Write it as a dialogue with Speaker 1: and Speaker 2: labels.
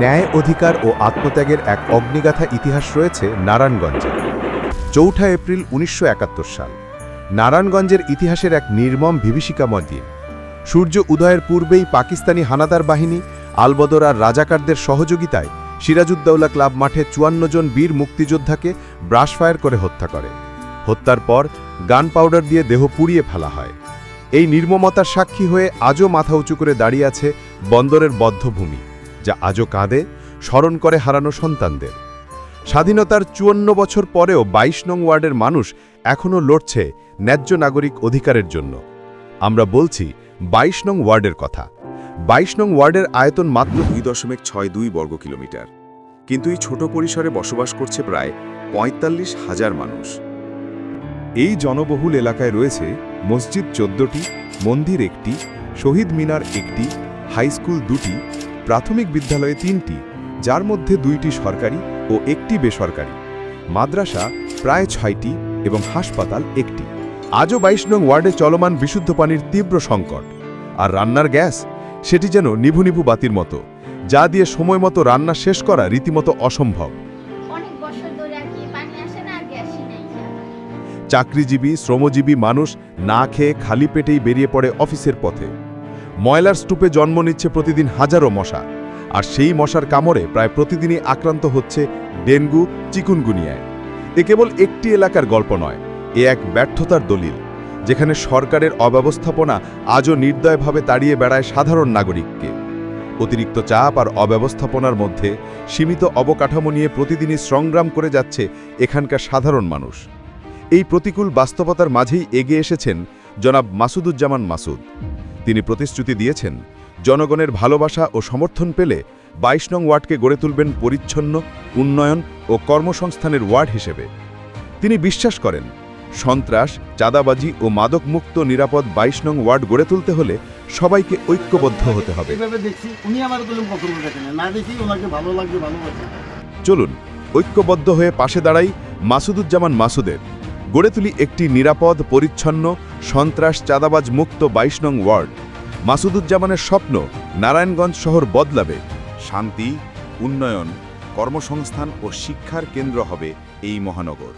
Speaker 1: ন্যায় অধিকার ও আত্মত্যাগের এক অগ্নিগাথা ইতিহাস রয়েছে নারায়ণগঞ্জে। চৌঠা এপ্রিল উনিশশো একাত্তর সাল। নারায়ণগঞ্জের ইতিহাসের এক নির্মম বিভীষিকাময় দিন। সূর্য উদয়ের পূর্বেই পাকিস্তানি হানাদার বাহিনী আলবদর আর রাজাকারদের সহযোগিতায় সিরাজউদ্দৌলা ক্লাব মাঠে চুয়ান্ন জন বীর মুক্তিযোদ্ধাকে ব্রাশ ফায়ার করে হত্যা করে। হত্যার পর গান পাউডার দিয়ে দেহ পুড়িয়ে ফেলা হয়। এই নির্মমতার সাক্ষী হয়ে আজও মাথা উঁচু করে দাঁড়িয়ে আছে বন্দরের বদ্ধভূমি। যা আজও কাঁদে, স্মরণ করে হারানো সন্তানদের। স্বাধীনতার চুয়ান্ন বছর পরেও ২২ নং ওয়ার্ডের মানুষ এখনও লড়ছে ন্যায্য নাগরিক অধিকারের জন্য। আমরা বলছি ২২ নং ওয়ার্ডের কথা। ২২ নং ওয়ার্ডের আয়তন মাত্র
Speaker 2: দুই দশমিক ছয় দুই বর্গ কিলোমিটার। কিন্তু এই ছোট পরিসরে বসবাস করছে প্রায় পঁয়তাল্লিশ হাজার মানুষ।
Speaker 1: এই জনবহুল এলাকায় রয়েছে মসজিদ চোদ্দটি, মন্দির একটি, শহীদ মিনার একটি হাইস্কুল দুটি প্রাথমিক বিদ্যালয়ে তিনটি যার মধ্যে দুইটি সরকারি ও একটি বেসরকারি। মাদ্রাসা প্রায় ছয়টি এবং হাসপাতাল একটি। আজও বাইশ নং ওয়ার্ডে চলমান বিশুদ্ধ পানির তীব্র সংকট। আর রান্নার গ্যাস সেটি যেন নিভু নিভু বাতির মতো যা দিয়ে সময় মতো রান্না শেষ করা রীতিমতো অসম্ভব। চাকরিজীবী শ্রমজীবী মানুষ না খেয়ে খালি পেটেই বেরিয়ে পড়ে অফিসের পথে। ময়লার স্তূপে জন্ম নিচ্ছে প্রতিদিন হাজারো মশা। আর সেই মশার কামড়ে প্রায় প্রতিদিনই আক্রান্ত হচ্ছে ডেঙ্গু চিকুনগুনিয়ায়। এ কেবল একটি এলাকার গল্প নয়, এ এক ব্যর্থতার দলিল, যেখানে সরকারের অব্যবস্থাপনা আজও নির্দয়ভাবে তাড়িয়ে বেড়ায় সাধারণ নাগরিককে। অতিরিক্ত চাপ আর অব্যবস্থাপনার মধ্যে সীমিত অবকাঠামো নিয়ে প্রতিদিনই সংগ্রাম করে যাচ্ছে এখানকার সাধারণ মানুষ। এই প্রতিকূল বাস্তবতার মাঝেই এগিয়ে এসেছেন জনাব মাসুদুজ্জামান মাসুদ। তিনি প্রতিশ্রুতি দিয়েছেন জনগণের ভালোবাসা ও সমর্থন পেলে বাইশ নং ওয়ার্ডকে গড়ে তুলবেন পরিচ্ছন্ন উন্নয়ন ও কর্মসংস্থানের ওয়ার্ড হিসেবে। তিনি বিশ্বাস করেন সন্ত্রাস চাঁদাবাজি ও মাদকমুক্ত নিরাপদ বাইশ নং ওয়ার্ড গড়ে তুলতে হলে সবাইকে ঐক্যবদ্ধ হতে হবে। চলুন ঐক্যবদ্ধ হয়ে পাশে দাঁড়াই মাসুদুজ্জামান মাসুদের। গড়ে তুলি একটি নিরাপদ পরিচ্ছন্ন সন্ত্রাস চাঁদাবাজ মুক্ত বাইশ নং ওয়ার্ড। মাসুদুজ্জামানের স্বপ্ন নারায়ণগঞ্জ শহর বদলাবে।
Speaker 2: শান্তি, উন্নয়ন, কর্মসংস্থান ও শিক্ষার কেন্দ্র হবে এই মহানগর।